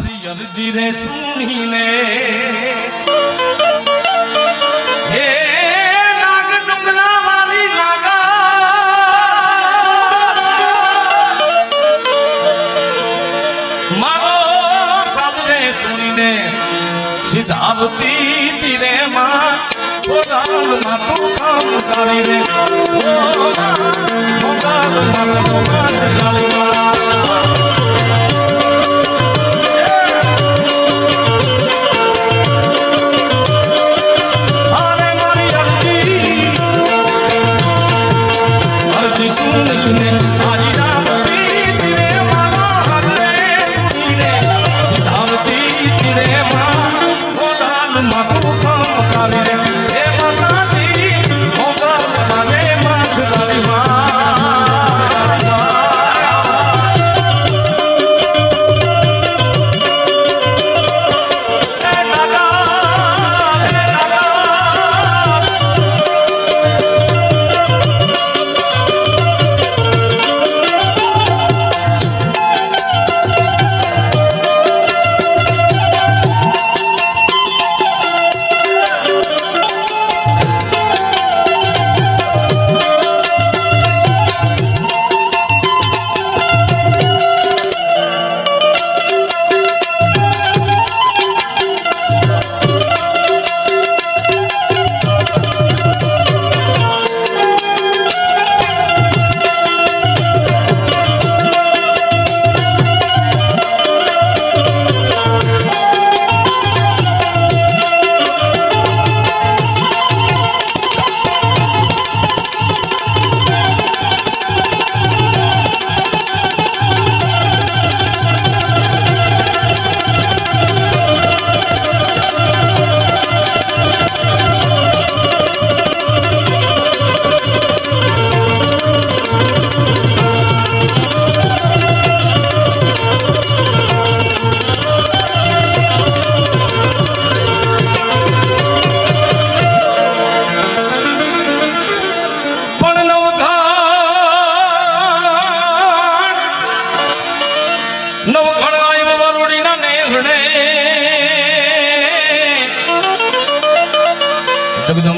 મારી અરજી રે સુનીને. હે સિધાવતી તીરે માં. પોતાનું તું કામ કરી રે. ઓ પોતાનું કાચ જાળી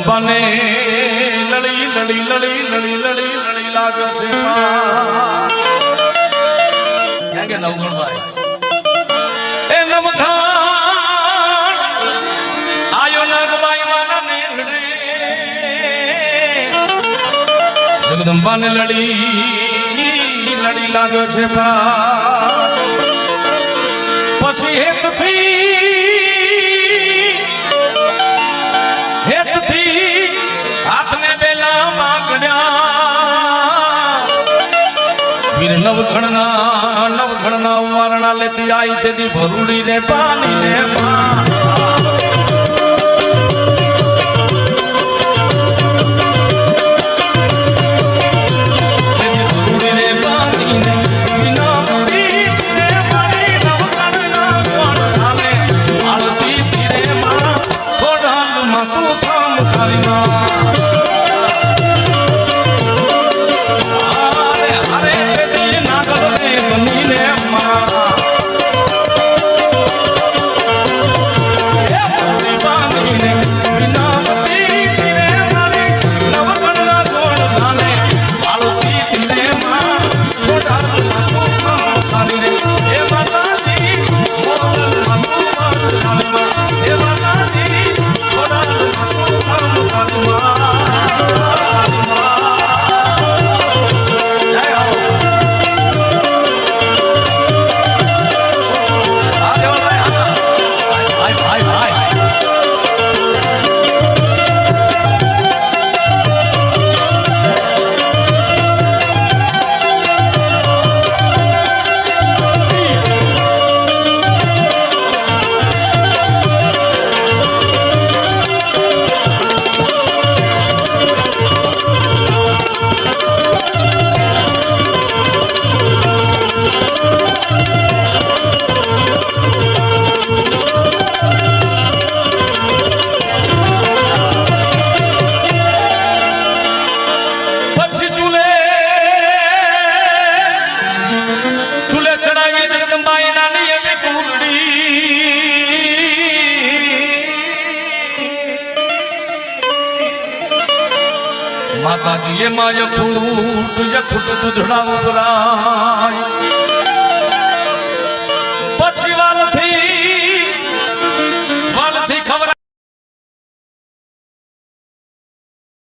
જગદંબાને લડી લડી લડી લડી લડી લડી લાગ્યો છે ક્યાં કે નવઘણ ભાઈ એ નવઘણ આયો નાગબાઈ માના જગદંબાને લડી લડી લાગ્યો છે. પછી હેતથી વીર નવઘણના નવઘણના વારણા લેતી આઈ તેથી ભરૂડી ને પાણી ને માં માતાજીએ માં યખૂટ યખૂટ દૂધડા ઉગરાય